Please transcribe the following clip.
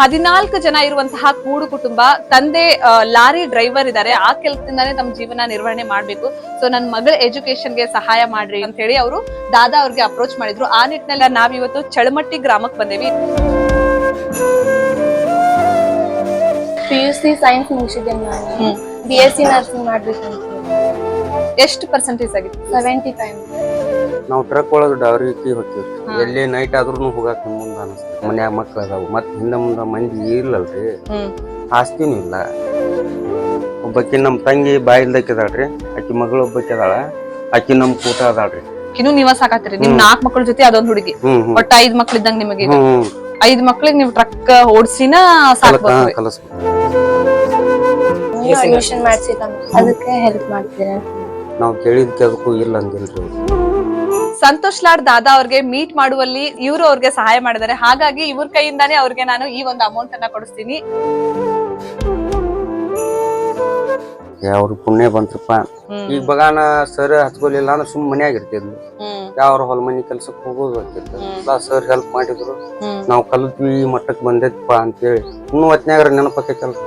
ಹದಿನಾಲ್ಕು ಜನ ಇರುವಂತಹ ಕೂಡು ಕುಟುಂಬ ತಂದೆ ಲಾರಿ ಡ್ರೈವರ್ ಇದ್ದಾರೆ. ಆ ಕೆಲಸದಿಂದಾನೇ ತಮ್ಮ ಜೀವನ ನಿರ್ವಹಣೆ ಮಾಡ್ಬೇಕು. ಸೊ ನನ್ನ ಮಗಳ ಎಜುಕೇಶನ್ಗೆ ಸಹಾಯ ಮಾಡ್ರಿ ಅಂತ ಹೇಳಿ ಅವರು ದಾದಾ ಅವ್ರಿಗೆ ಅಪ್ರೋಚ್ ಮಾಡಿದ್ರು. ಆ ನಿಟ್ಟಿನಲ್ಲಿ ನಾವಿವತ್ತು ಚಳಮಟ್ಟಿ ಗ್ರಾಮಕ್ಕೆ ಬಂದೇವಿ. ಪಿ ಯು ಸಿ ಸೈನ್ಸ್ ಮುಗಿಸಿದ್ದೇನೆ ನಾನು. ಬಿ ಎಸ್ ಸಿ ನರ್ಸಿಂಗ್ ಮಾಡಬೇಕು ಎಷ್ಟು ಪರ್ಸೆಂಟೇಜ್ ಆಗಿತ್ತು? ಸೆವೆಂಟಿ ಫೈವ್ ನಾವು ಟ್ರಕ್ ಒಳಗೆ ಡೌರಿಗೆ ಹೋಗ್ತೀವಿ ಎಲ್ಲಿ ನೈಟ್ ಆದ್ರೂ ಹೋಗಾಕ ಮುಂದ ಅನಿಸ್ತದೆ ಮನ್ಯಾಗ ಮಕ್ಳು ಅದಾವು. ಮತ್ ಹಿಂದೆ ಮುಂದೆ ಮಂದಿ ಇಲ್ಲಲ್ರಿ ಆಸ್ತಿನೂ ಇಲ್ಲ. ಒಬ್ಬಾಕಿ ನಮ್ಮ ತಂಗಿ ಬಾಯಿಲ್ದಕ್ಕಿದಾಳ್ರಿ ಆಕಿ ಮಗಳು ಒಬ್ಬಾಕಿ ಅದಾಳ ಆಕಿ ನಮ್ ಕೂಟ ಅದಾಳ್ರಿ ಇನ್ನು ನೀವ ಸಾಕಾತ್ರಿ ನಿಮ್ ನಾಲ್ಕ್ ಮಕ್ಳ ಜೊತೆ ಅದೊಂದು ಹುಡುಗಿ. ಒಟ್ಟ ಐದ್ ಮಕ್ಳು ಇದ್ದಂಗ ನಿಮಗೆ ಈಗ. ಹ್ಮ್. ಐದ್ ಮಕ್ಳಿಗೆ ನೀವು ಟ್ರಕ್ ಓಡಿಸಿನ ಕಲಸ್ಬೇಕು ಅಡ್ಮಿಷನ್ ಮಾಡ್ಸಿಲ್ಲ ಅದಕ್ಕೆ ಹೆಲ್ಪ್ ಮಾಡ್ತೀನಿ ನಾವು ಕೇಳಿದ್ಕೆ ಅದಕ್ಕೂ ಇಲ್ಲ ಅಂದಿಲ್ರಿ ಅವ್ರು. ಸಂತೋಷ್ ಲಾಡ್ ದಾದಾ ಅವ್ರಿಗೆ ಮೀಟ್ ಮಾಡುವಲ್ಲಿ ಇವರು ಅವ್ರಿಗೆ ಸಹಾಯ ಮಾಡಿದ್ದಾರೆ. ಹಾಗಾಗಿ ಇವ್ರ ಕೈಯಿಂದಾನೇ ಅವ್ರಿಗೆ ನಾನು ಈ ಒಂದು ಅಮೌಂಟ್ ಅನ್ನ ಕೊಡಿಸ್ತೀನಿ. ಅವ್ರ ಪುಣ್ಯ ಬಂತ್ರಪ್ಪ ಹ್ಮ್. ಈಗ ಬಗಾನ ಸರ್ ಹಚ್ಕೊಲಿಲ್ಲ ಅಂದ್ರೆ ಸುಮ್ ಮನ್ಯಾಗ ಇರ್ತಿದ್ವಿ ಯಾವ್ರ ಹೊಲ ಮನಿ ಕೆಲ್ಸಕ್ಕೆ ಹೋಗೋದು ಆಗ್ತಿತ್ತು ಸರ್ ಹೆಲ್ಪ್ ಮಾಡಿದ್ರು. ನಾವು ಕಲಿತ್ವಿ ಈ ಮಟ್ಟಕ್ಕೆ ಬಂದೈತಪ್ಪ ಅಂತೇಳಿ. ಇನ್ನೂ ನೆನಪಕ್ಕೆ ನೆನಪಕ್ಕೈತಲ್ರಿ